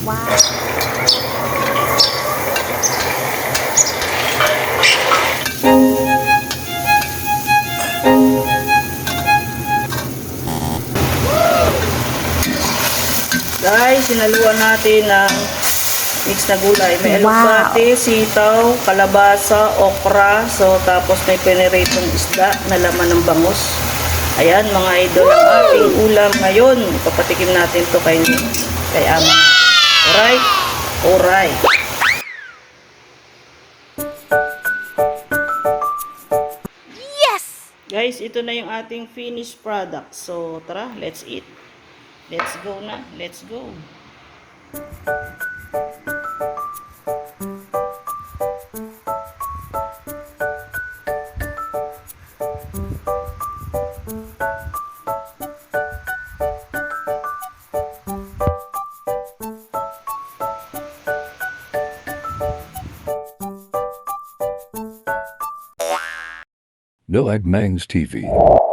Wow. Guys, sinaluan natin ng mix na gulay. May Wow. sitaw, kalabasa, okra, so tapos may peneratong isda na laman ng bangus. Ayan, mga idol ang ating ulam ngayon. Papatikim natin to kay, kay ama. Alright? Alright. Yes! Guys, ito na yung ating finished product. So, tara, let's eat. Let's go na. Let's go. No Mangs TV.